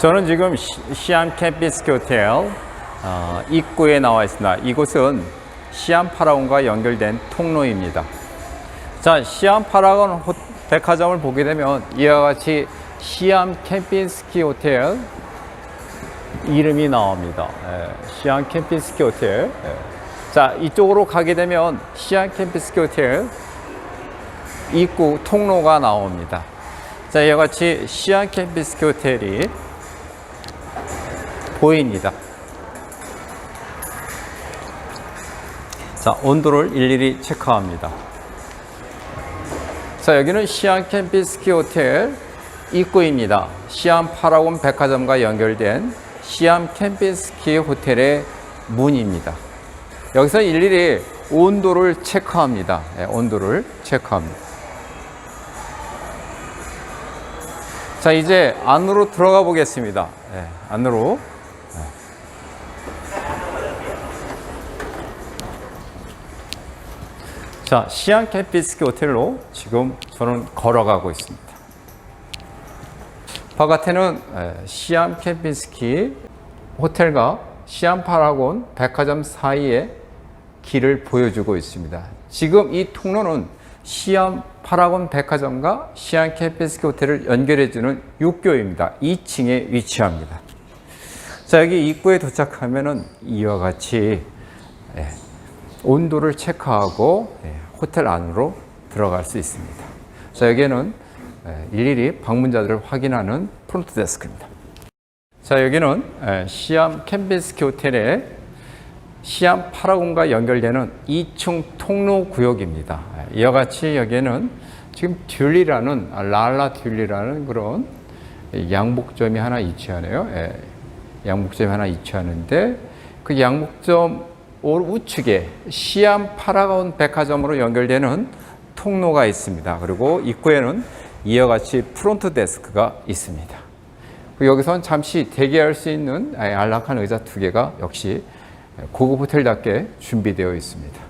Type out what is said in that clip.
저는 지금 시- 시암 캠피스키 호텔 어, 입구에 나와 있습니다. 이곳은 시암 파라곤과 연결된 통로입니다. 자, 시암 파라곤 호- 백화점을 보게 되면 이와 같이 시암 캠핑스키 호텔 이름이 나옵니다. 예, 시암 캠핑스키 호텔. 예. 자, 이쪽으로 가게 되면 시암 캠핑스키 호텔 입구 통로가 나옵니다. 자, 이와 같이 시암 캠핑스키 호텔이 보입니다. 자, 온도를 일일이 체크합니다. 자, 여기는 시안 캠피스키 호텔 입구입니다. 시안 파라곤 백화점과 연결된 시안 캠피스키 호텔의 문입니다. 여기서 일일이 온도를 체크합니다. 네, 온도를 체크합니다. 자, 이제 안으로 들어가 보겠습니다. 네, 안으로. 자, 시안 캠피스키 호텔로 지금 저는 걸어가고 있습니다. 바깥에는 에, 시암 캠핑스키 호텔과 시암 파라곤 백화점 사이에 길을 보여주고 있습니다. 지금 이 통로는 시암 파라곤 백화점과 시암 캠핑스키 호텔을 연결해주는 육교입니다. 2층에 위치합니다. 자, 여기 입구에 도착하면은 이와 같이 예, 온도를 체크하고 예, 호텔 안으로 들어갈 수 있습니다. 자, 여기에는 예, 일일이 방문자들을 확인하는 프론트 데스크입니다. 자, 여기는 예, 시암 캠빈스키 호텔의 시암 파라곤과 연결되는 2층 통로 구역입니다. 예, 이와 같이 여기에는 지금 듀리라는 아, 랄라 듀리라는 그런 양복점이 하나 위치하네요. 예, 양복점이 하나 위치하는데 그 양복점 우측에 시암 파라곤 백화점으로 연결되는 통로가 있습니다. 그리고 입구에는 이와 같이 프론트 데스크가 있습니다. 여기서는 잠시 대기할 수 있는 안락한 의자 두 개가 역시 고급 호텔답게 준비되어 있습니다.